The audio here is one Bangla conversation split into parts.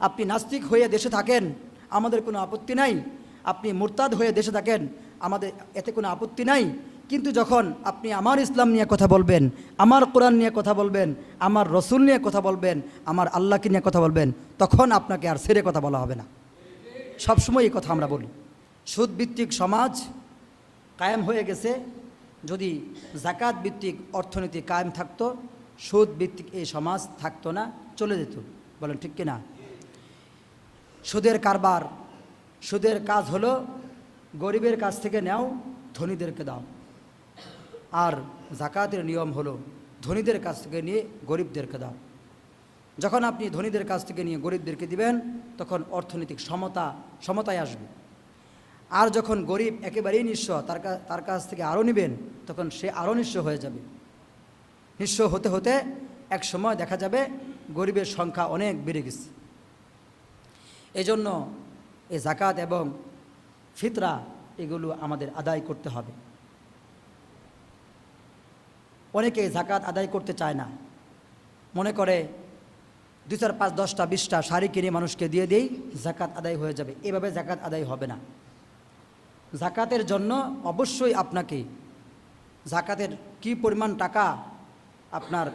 আপনি নাস্তিক হয়ে দেশে থাকেন, আমাদের কোনো আপত্তি নাই। আপনি মুরতাদ হয়ে দেশে থাকেন, আমাদের এতে কোনো আপত্তি নাই। কিন্তু যখন আপনি আমার ইসলাম নিয়ে কথা বলবেন, আমার কোরআন নিয়ে কথা বলবেন, আমার রসুল নিয়ে কথা বলবেন, আমার আল্লাহকে নিয়ে কথা বলবেন, তখন আপনাকে আর সেরে কথা বলা হবে না। সবসময় এই কথা আমরা বলি। সুদভিত্তিক সমাজ কায়েম হয়ে গেছে। যদি জাকাত ভিত্তিক অর্থনীতি কায়েম থাকতো সুদ ভিত্তিক এই সমাজ থাকতো না, চলে যেত। বলেন ঠিক কিনা? সুদের কারবার। সুদের কাজ হলো গরিবের কাছ থেকে নাও, ধনীদেরকে দাও। আর জাকাতের নিয়ম হলো ধনীদের কাছ থেকে নিয়ে গরিবদেরকে দাও। যখন আপনি ধনীদের কাছ থেকে নিয়ে গরিবদেরকে দিবেন, তখন অর্থনৈতিক সমতা, সমতায় আসবে। আর যখন গরিব একেবারেই নিঃস্ব, তার তার কাছ থেকে আরও নেবেন, তখন সে আরও নিঃস্ব হয়ে যাবে। নিঃস্ব হতে হতে এক সময় দেখা যাবে গরিবের সংখ্যা অনেক বেড়ে গেছে। এজন্য এ জাকাত এবং ফিতরা এগুলো আমাদের আদায় করতে হবে। অনেকে জাকাত আদায় করতে চায় না। মনে করে দু চার পাঁচ দশটা বিশটা শাড়ি কিনে মানুষকে দিয়ে দেই জাকাত আদায় হয়ে যাবে। এভাবে জাকাত আদায় হবে না। জাকাতের জন্য অবশ্যই আপনাকে জাকাতের কি পরিমাণ টাকা আপনার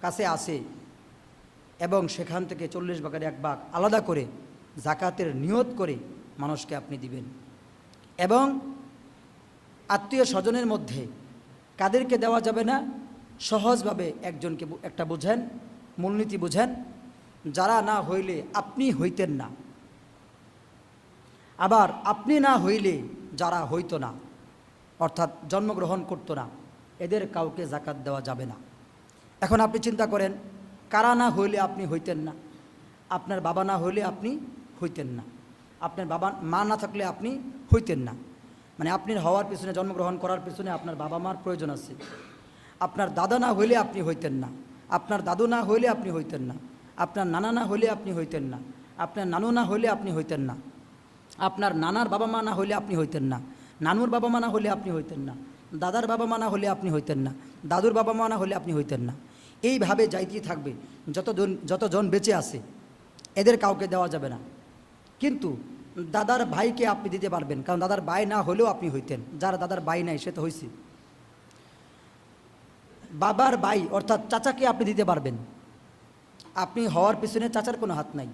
কাছে আছে এবং সেখান থেকে চল্লিশ ভাগের এক ভাগ আলাদা করে জাকাতের নিয়ত করে মানুষকে আপনি দিবেন। এবং আত্মীয় স্বজনের মধ্যে কাদেরকে দেওয়া যাবে না, সহজভাবে একজনকে একটা বুঝেন, মূলনীতি বুঝেন, যারা না হইলে আপনি হইতেন না। আবার আপনি না হইলে যারা হইতো না, অর্থাৎ জন্মগ্রহণ করতো না, এদের কাউকে জাকাত দেওয়া যাবে না। এখন আপনি চিন্তা করেন, কারা না হইলে আপনি হইতেন না? আপনার বাবা না হইলে আপনি হইতেন না আপনার বাবা মা না থাকলে আপনি হইতেন না মানে আপনি হওয়ার পিছনে জন্মগ্রহণ করার পিছনে আপনার বাবা মার প্রয়োজন আছে আপনার দাদা না হইলে আপনি হইতেন না আপনার দাদু না হইলে আপনি হইতেন না আপনার নানা না হইলে আপনি হইতেন না আপনার নানু না হইলে আপনি হইতেন না আপনার নানার বাবা মা না হলে আপনি হইতেন না নানুর বাবা মা না হলে আপনি হইতেন না দাদার বাবা মা না হলে আপনি হইতেন না দাদুর বাবা মা না হলে আপনি হইতেন না এইভাবে যাইতেই থাকবে যতজন যতজন বেঁচে আছে এদের কাউকে দেওয়া যাবে না কিন্তু দাদার ভাইকে আপনি দিতে পারবেন, কারণ দাদার ভাই না হলেও আপনি হইতেন। যার দাদার ভাই নাই, সে তো হয়েছে বাবার ভাই, অর্থাৎ চাচাকে আপনি দিতে পারবেন। আপনি হওয়ার পিছনে চাচার কোনো হাত নাই।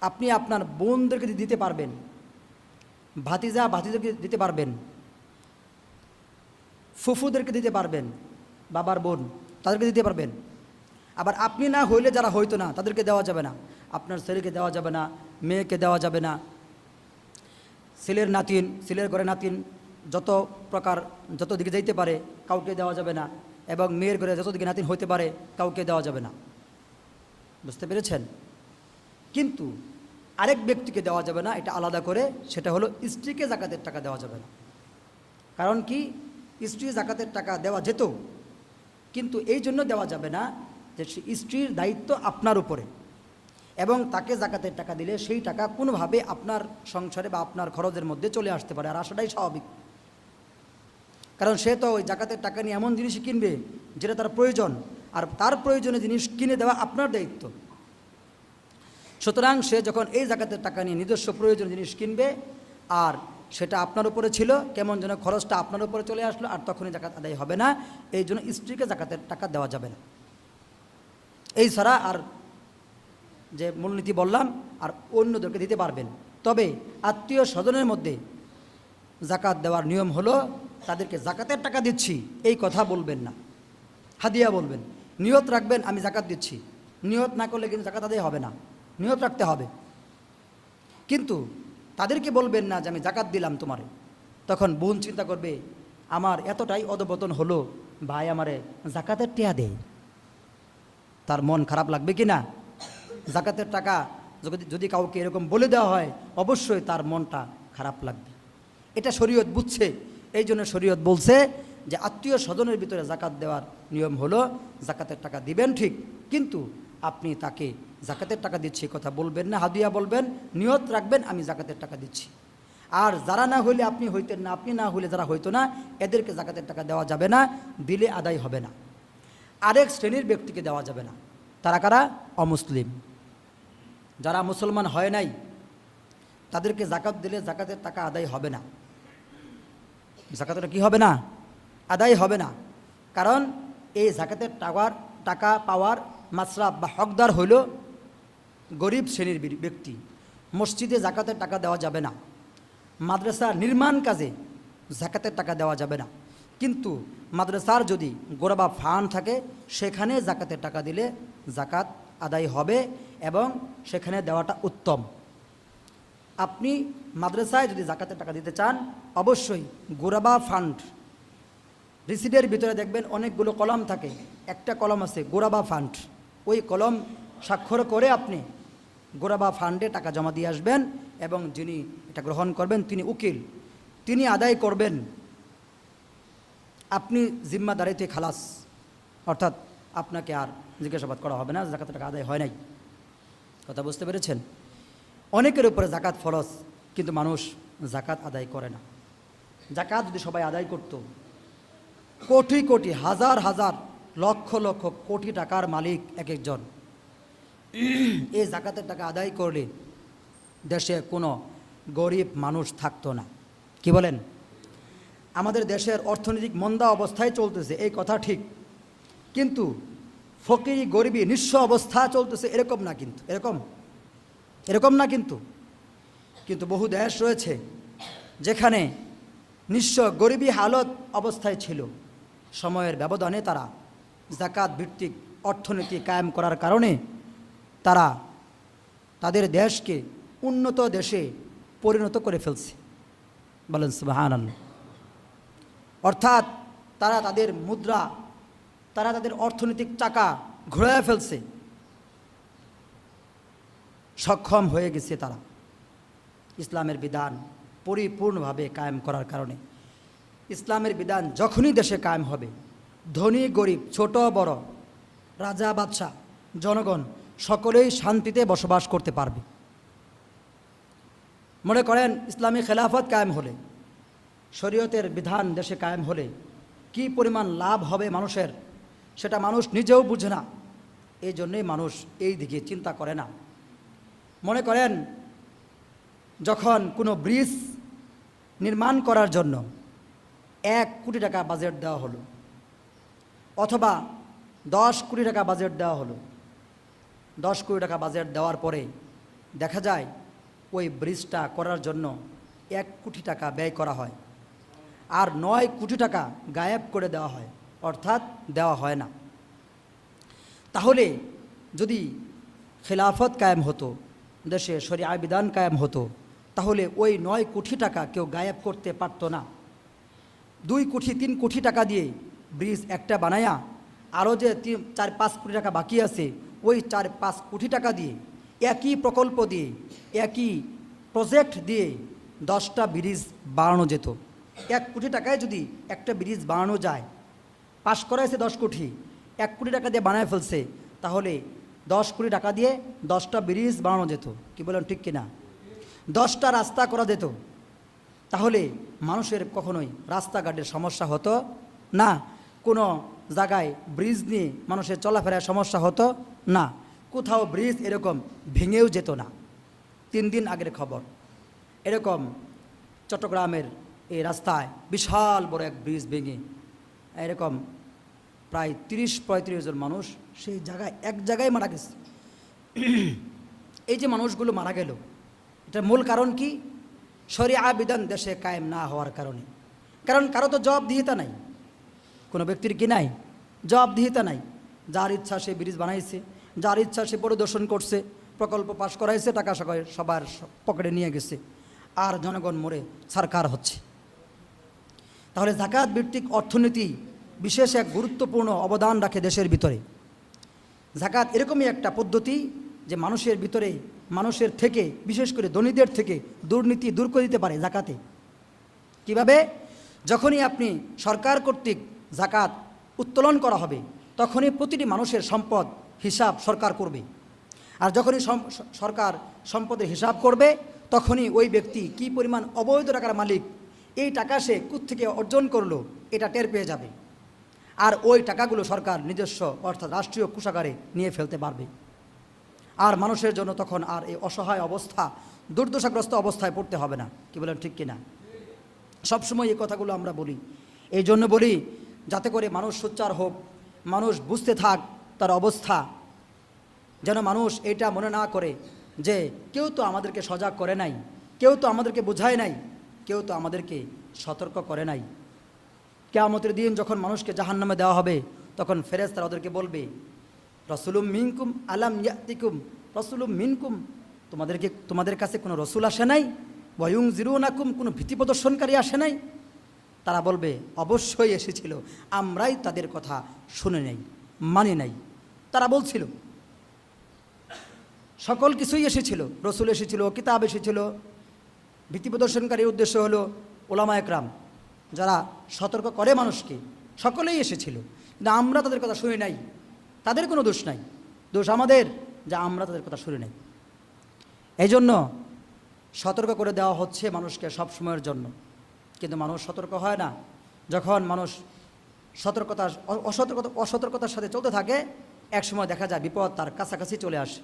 আপনি আপনার বোনদেরকে দিতে পারবেন। ভাতিজা ভাতিজাকে দিতে পারবেন। ফুফুদেরকে দিতে পারবেন। বাবার বোন, তাদেরকে দিতে পারবেন। আবার আপনি না হইলে যারা হইতো না, তাদেরকে দেওয়া যাবে না। আপনার ছেলেকে দেওয়া যাবে না, মেয়েকে দেওয়া যাবে না। ছেলের নাতিন, ছেলের ঘরে নাতিন যত প্রকার, যত দিকে যাইতে পারে কাউকে দেওয়া যাবে না এবং মেয়ের ঘরে যত দিকে নাতিন হইতে পারে কাউকে দেওয়া যাবে না। বুঝতে পেরেছেন? কিন্তু আরেক ব্যক্তিকে দেওয়া যাবে না, এটা আলাদা করে, সেটা হলো স্ত্রীকে জাকাতের টাকা দেওয়া যাবে না। কারণ কি? স্ত্রী জাকাতের টাকা দেওয়া যেত, কিন্তু এই জন্য দেওয়া যাবে না যে স্ত্রীর দায়িত্ব আপনার উপরে। এবং তাকে জাকাতের টাকা দিলে সেই টাকা কোনোভাবে আপনার সংসারে বা আপনার খরচের মধ্যে চলে আসতে পারে। আর আসাটাই স্বাভাবিক। কারণ সে তো ওই জাকাতের টাকা নিয়ে এমন জিনিসই কিনবে যেটা তার প্রয়োজন। আর তার প্রয়োজনে জিনিস কিনে দেওয়া আপনার দায়িত্ব। সুতরাং সে যখন এই জাকাতের টাকা নিয়ে নিজস্ব প্রয়োজন জিনিস কিনবে, আর সেটা আপনার উপরে ছিল, কেমন যেন খরচটা আপনার উপরে চলে আসলো, আর তখনই জাকাত আদায় হবে না। এই জন্য স্ত্রীকে জাকাতের টাকা দেওয়া যাবে না। এই ছাড়া আর যে মূলনীতি বললাম, আর অন্যদেরকে দিতে পারবেন। তবে আত্মীয় স্বজনের মধ্যে জাকাত দেওয়ার নিয়ম হলো, তাদেরকে জাকাতের টাকা দিচ্ছি, এই কথা বলবেন না। হাদিয়া বলবেন, নিয়ত রাখবেন, আমি জাকাত দিচ্ছি। নিয়ত না করলে কিন্তু জাকাত আদায় হবে না। নিয়ত রাখতে হবে। কিন্তু তাদেরকে বলবেন না যে আমি জাকাত দিলাম তোমারে। তখন বোন চিন্তা করবে, আমার এতটাই অধপতন হলো, ভাই আমারে জাকাতের টেয়া দেয়। তার মন খারাপ লাগবে কি না? জাকাতের টাকা যদি কাউকে এরকম বলে দেওয়া হয়, অবশ্যই তার মনটা খারাপ লাগবে। এটা শরীয়ত বুঝছে। এই জন্য শরীয়ত বলছে যে আত্মীয় স্বজনের ভিতরে জাকাত দেওয়ার নিয়ম হলো, জাকাতের টাকা দিবেন ঠিক, কিন্তু আপনি তাকে জাকাতের টাকা দিচ্ছি কথা বলবেন না, হাদিয়া বলবেন, নিয়ত রাখবেন, আমি জাকাতের টাকা দিচ্ছি। আর যারা না হইলে আপনি হইতেন না, আপনি না হইলে যারা হইতো না, এদেরকে জাকাতের টাকা দেওয়া যাবে না, দিলে আদায় হবে না। আরেক শ্রেণির ব্যক্তিকে দেওয়া যাবে না। তারা কারা? অমুসলিম। যারা মুসলমান হয় নাই, তাদেরকে জাকাত দিলে জাকাতের টাকা আদায় হবে না। জাকাতটা কি হবে না? আদায় হবে না। কারণ এই জাকাতের টাকার টাকা পাওয়ার মাসরাফ বা হকদার হইল গরিব শ্রেণির ব্যক্তি। মসজিদে জাকাতের টাকা দেওয়া যাবে না। মাদ্রাসা নির্মাণ কাজে জাকাতের টাকা দেওয়া যাবে না। কিন্তু মাদ্রাসার যদি গোড়া ফান্ড থাকে, সেখানে জাকাতের টাকা দিলে জাকাত আদায় হবে। এবং সেখানে দেওয়াটা উত্তম। আপনি মাদ্রাসায় যদি জাকাতের টাকা দিতে চান, অবশ্যই গোরাবা ফান্ড। রিসিডের ভিতরে দেখবেন অনেকগুলো কলম থাকে। একটা কলম আছে গোরাবা ফান্ড। ওই কলম স্বাক্ষর করে আপনি গোরাবা ফান্ডে টাকা জমা দিয়ে আসবেন এবং যিনি এটা গ্রহণ করবেন তিনি উকিল। তিনি আদায় করবেন। আপনি জিম্মাদারিতে খালাস। অর্থাৎ আপনাকে আর জিজ্ঞাসাবাদ করা হবে না জাকাত টাকা আদায় হয় নাই। কথা বুঝতে পেরেছেন? অনেকের উপরে জাকাত ফরজ, কিন্তু মানুষ জাকাত আদায় করে না। জাকাত যদি সবাই আদায় করত, কোটি কোটি, হাজার হাজার, লক্ষ লক্ষ কোটি টাকার মালিক এক একজন। এই জাকাতের টাকা আদায় করলে দেশে কোনো গরিব মানুষ থাকতো না। কি বলেন? আমাদের দেশের অর্থনৈতিক মন্দা অবস্থায় চলতেছে, এই কথা ঠিক। কিন্তু ফকিরি, গরিবী, নিঃস্ব অবস্থা চলতেছে, এরকম না কিন্তু, এরকম এরকম না কিন্তু। কিন্তু বহু দেশ রয়েছে যেখানে নিঃস্ব, গরিবী, হালত অবস্থায় ছিল। সময়ের ব্যবধানে তারা জাকাত ভিত্তিক অর্থনীতি কায়েম করার কারণে তারা তাদের দেশকে উন্নত দেশে পরিণত করে ফেলছে। বলেন সুবাহান অর্থাৎ তারা তাদের মুদ্রা তারা তাদের অর্থনৈতিক চাকা ঘুরায় ফেলছে। সক্ষম হয়ে গেছে তারা। ইসলামের বিধান পরিপূর্ণভাবে কায়েম করার কারণে। ইসলামের বিধান যখনই দেশে কায়েম হবে, ধনী, গরিব, ছোট, বড়, রাজা, বাদশাহ, জনগণ সকলেই শান্তিতে বসবাস করতে পারবে। মনে করেন, ইসলামী খেলাফত কায়েম হলে, শরীয়তের বিধান দেশে কায়েম হলে কি পরিমাণ লাভ হবে মানুষের? সেটা মানুষ নিজেও বুঝে না। এই জন্যেই মানুষ এই দিকে চিন্তা করে না। মনে করেন, যখন কোনো ব্রিজ নির্মাণ করার জন্য এক কোটি টাকা বাজেট দেওয়া হলো, অথবা দশ কোটি টাকা বাজেট দেওয়া হলো, দশ কোটি টাকা বাজেট দেওয়ার পরে দেখা যায়, ওই ব্রিজটা করার জন্য এক কোটি টাকা ব্যয় করা হয়, আর নয় কোটি টাকা গায়েব করে দেওয়া হয়। অর্থাৎ দেওয়া হয় না। তাহলে যদি খেলাফত কায়েম হতো, দেশে শরিয়া বিধান কায়েম হতো, তাহলে ওই নয় কোটি টাকা কেউ গায়েব করতে পারতো না। দুই কোটি, তিন কোটি টাকা দিয়ে ব্রিজ একটা বানায়া, আরও যে তিন, চার, পাঁচ কোটি টাকা বাকি আছে, ওই চার, পাঁচ কোটি টাকা দিয়ে, একই প্রকল্প দিয়ে, একই প্রজেক্ট দিয়ে দশটা ব্রিজ বানানো যেত। এক কোটি টাকায় যদি একটা ব্রিজ বানানো যায় পাশ করাইছে দশ কোটি, এক কোটি টাকা দিয়ে বানায় ফেলছে, তাহলে দশ কোটি টাকা দিয়ে দশটা ব্রিজ বানানো যেত, কি বলেন ঠিক কিনা? দশটা রাস্তা করা যেত, তাহলে মানুষের কখনোই রাস্তাঘাটের সমস্যা হতো না, কোনো জায়গায় ব্রিজ নিয়ে মানুষের চলাফেরার সমস্যা হতো না, কোথাও ব্রিজ এরকম ভেঙেও যেত না। তিন দিন আগের খবর, এরকম চট্টগ্রামের এই রাস্তায় বিশাল বড় এক ব্রিজ ভেঙে এরকম প্রায় তিরিশ, পঁয়ত্রিশ জন মানুষ সেই জায়গায়, এক জায়গায় মারা গেছে। এই যে মানুষগুলো মারা গেল, এটার মূল কারণ কি? শরিয়া বিধান দেশে কায়েম না হওয়ার কারণে। কারণ কারও তো জবাবদিহিতা নাই। কোনো ব্যক্তির কি নাই? জবাবদিহিতা নাই। যার ইচ্ছা সে ব্রিজ বানাইছে, যার ইচ্ছা সে পরিদর্শন করছে, প্রকল্প পাশ করাইছে, টাকা সবাই সবার পকেটে নিয়ে গেছে। আর জনগণ মরে, সরকার হচ্ছে। তাহলে জাকাত ভিত্তিক অর্থনীতি বিশেষ এক গুরুত্বপূর্ণ অবদান রাখে দেশের ভিতরে। জাকাত এরকমই একটা পদ্ধতি যে মানুষের ভিতরে, মানুষের থেকে, বিশেষ করে ধনীদের থেকে দুর্নীতি দূর করে দিতে পারে জাকাতে কীভাবে? যখনই আপনি সরকার কর্তৃক জাকাত উত্তোলন করা হবে, তখনই প্রতিটি মানুষের সম্পদ হিসাব সরকার করবে। আর যখনই সরকার সম্পদের হিসাব করবে, তখনই ওই ব্যক্তি কি পরিমাণ অবৈধ টাকার মালিক এই টাকা সে থেকে অর্জন করল, এটা টের পেয়ে যাবে। আর ওই টাকাগুলো সরকার নিজস্ব, অর্থাৎ রাষ্ট্রীয় কোষাগারে নিয়ে ফেলতে পারবে। আর মানুষের জন্য তখন আর এই অসহায় অবস্থা, দুর্দশাগ্রস্ত অবস্থায় পড়তে হবে না। কি বলেন, ঠিক কিনা? সবসময় এই কথাগুলো আমরা বলি। এই জন্য বলি, যাতে করে মানুষ সোচ্চার হোক, মানুষ বুঝতে থাক তার অবস্থা। যেন মানুষ এটা মনে না করে যে কেউ তো আমাদেরকে সজাগ করে নাই, কেউ তো আমাদেরকে বোঝায় নাই কেউ তো আমাদেরকে সতর্ক করে নাই। কেয়ামতের দিন যখন মানুষকে জাহান্নামে দেওয়া হবে, তখন ফেরেজ তারা ওদেরকে বলবে, রসুলুম মিনকুম আলাম ইয়াতিকুম, রসুলুম মিনকুম, তোমাদেরকে, তোমাদের কাছে কোনো রসুল আসে নাই? বয়ুং জিরুনাকুম কোনো ভীতি প্রদর্শনকারী আসে নাই? তারা বলবে, অবশ্যই এসেছিল, আমরাই তাদের কথা শুনে নেই মানে নাই। তারা বলছিল, সকল কিছুই এসেছিল, রসুল এসেছিল, কিতাব এসেছিল ভীতি প্রদর্শনকারী উদ্দেশ্য হলো ওলামা একরাম, যারা সতর্ক করে মানুষকে। সকলেই এসেছিল, কিন্তু আমরা তাদের কথা শুনি নাই। তাদের কোনো দোষ নাই। দোষ আমাদের, যা আমরা তাদের কথা শুনি নাই। এই জন্য সতর্ক করে দেওয়া হচ্ছে মানুষকে সব সময়ের জন্য। কিন্তু মানুষ সতর্ক হয় না। যখন মানুষ সতর্কতা, অসতর্কতা, অসতর্কতার সাথে চলতে থাকে, একসময় দেখা যায় বিপদ তার কাছাকাছি চলে আসে।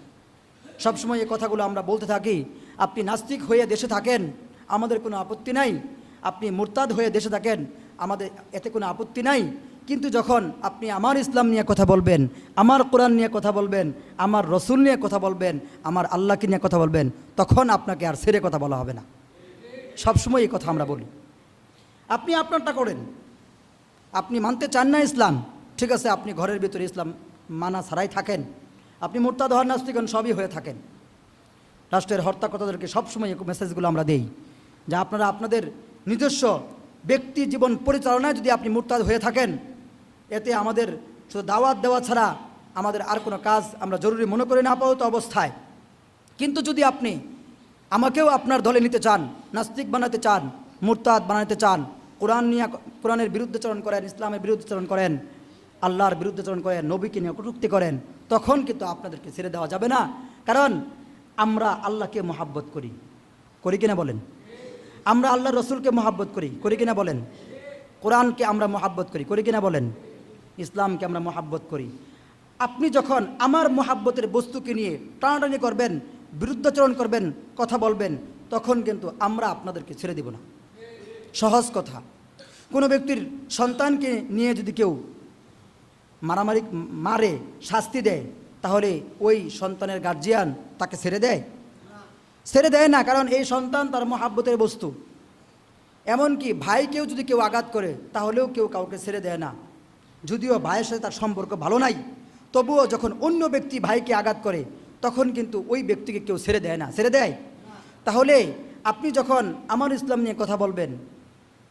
সবসময় এই কথাগুলো আমরা বলতে থাকি আপনি নাস্তিক হয়ে দেশে থাকেন, আমাদের কোনো আপত্তি নাই। আপনি মুরতাদ হয়ে দেশে থাকেন, আমাদের এতে কোনো আপত্তি নাই। কিন্তু যখন আপনি আমার ইসলাম নিয়ে কথা বলবেন, আমার কোরআন নিয়ে কথা বলবেন, আমার রসুল নিয়ে কথা বলবেন, আমার আল্লাহকে নিয়ে কথা বলবেন, তখন আপনাকে আর সেরে কথা বলা হবে না। সবসময় এই কথা আমরা বলি। আপনি আপনারটা করেন। আপনি মানতে চান না ইসলাম, ঠিক আছে, আপনি ঘরের ভিতরে ইসলাম মানা ছাড়াই থাকেন। আপনি মোরতাদ হওয়ার নাস্তিকন সবই হয়ে থাকেন। রাষ্ট্রের হর্তাকর্তাদেরকে সবসময় মেসেজগুলো আমরা দেই, যে আপনারা আপনাদের নিজস্ব ব্যক্তি জীবন পরিচালনায় যদি আপনি মোরতাদ হয়ে থাকেন, এতে আমাদের শুধু দাওয়াত দেওয়া ছাড়া আমাদের আর কোনো কাজ আমরা জরুরি মনে করি না আপাতত অবস্থায়। কিন্তু যদি আপনি আমাকেও আপনার দলে নিতে চান, নাস্তিক বানাতে চান, মুরতাদ বানাতে চান, কোরআন নিয়ে কোরআনের বিরুদ্ধেচরণ করেন, ইসলামের বিরুদ্ধেচরণ করেন, আল্লাহর বিরুদ্ধেচরণ করেন, নবীকে নিয়ে কটুক্তি করেন, তখন কিন্তু আপনাদেরকে ছেড়ে দেওয়া যাবে না। কারণ আমরা আল্লাহকে মহাব্বত করি। করি কিনা বলেন? আমরা আল্লাহ রসুলকে মহাব্বত করি। করি কিনা বলেন? কোরআনকে আমরা মহাব্বত করি। করি কিনা বলেন? ইসলামকে আমরা মহাব্বত করি। আপনি যখন আমার মহাব্বতের বস্তুকে নিয়ে টানাটানি করবেন, বিরুদ্ধাচরণ করবেন, কথা বলবেন, তখন কিন্তু আমরা আপনাদেরকে ছেড়ে দেব না। সহজ কথা। কোনো ব্যক্তির সন্তানকে নিয়ে যদি কেউ মারামারি, মারে, শাস্তি দেয় তাহলে ওই সন্তানের গার্জিয়ান তাকে ছেড়ে দেয়? ছেড়ে দেয় না, কারণ এই সন্তান তার মহাব্বতের বস্তু। এমনকি ভাইকেও যদি কেউ আঘাত করে, তাহলেও কেউ কাউকে ছেড়ে দেয় না। যদিও ভাইয়ের সাথে তার সম্পর্ক ভালো নাই, তবুও যখন অন্য ব্যক্তি ভাইকে আঘাত করে, তখন কিন্তু ওই ব্যক্তিকে কেউ ছেড়ে দেয় না। ছেড়ে দেয়? তাহলে আপনি যখন আমার ইসলাম নিয়ে কথা বলবেন,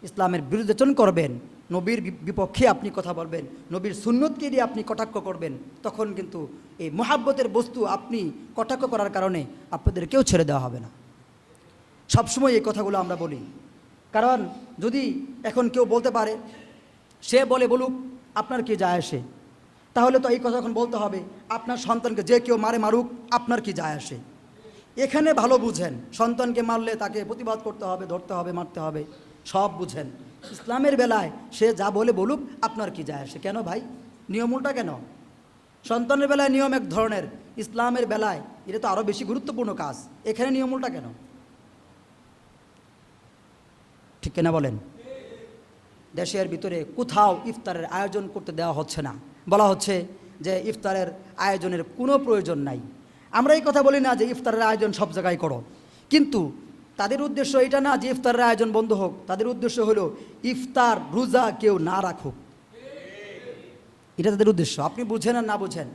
ইসলামের বিরুদ্ধাচরণ করবেন নবীর বিপক্ষে আপনি কথা বলবেন, নবীর সুন্নতকে দিয়ে আপনি কটাক্ষ করবেন, তখন কিন্তু এই মহাব্বতের বস্তু আপনি কটাক্ষ করার কারণে আপনাদের কেউ ছেড়ে দেওয়া হবে না। সবসময় এই কথাগুলো আমরা বলি। কারণ যদি এখন কেউ বলতে পারে, সে বলে বলুক, আপনার কি যায় আসে? তাহলে তো এই কথা এখন বলতে হবে, আপনার সন্তানকে যে কেউ মারে মারুক, আপনার কি যায় আসে? এখানে ভালো বুঝেন, সন্তানকে মারলে তাকে প্রতিবাদ করতে হবে, ধরতে হবে, মারতে হবে, সব বুঝেন। ইসলামের বেলায় সে যা বলে বলুক, আপনার কি যায় আসে? কেন ভাই? নিয়মটা কেন? সন্তানের বেলায় নিয়ম এক ধরনের, ইসলামের বেলায় এটা তো আরও বেশি গুরুত্বপূর্ণ কাজ। এখানে নিয়মটা কেন? ঠিক কিনা বলেন? দেশের ভিতরে কোথাও ইফতারের আয়োজন করতে দেওয়া হচ্ছে না। বলা হচ্ছে যে ইফতারের আয়োজনের কোনো প্রয়োজন নাই। আমরা এই কথা বলি না যে ইফতারের আয়োজন সব জায়গায় করো। কিন্তু তাদের উদ্দেশ্য এটা না যে ইফতারের আয়োজন বন্ধ হোক। তাদের উদ্দেশ্য হলো ইফতার, রোজা কেউ না রাখুক। এটা তাদের উদ্দেশ্য। আপনি বুঝেন আর না বুঝেন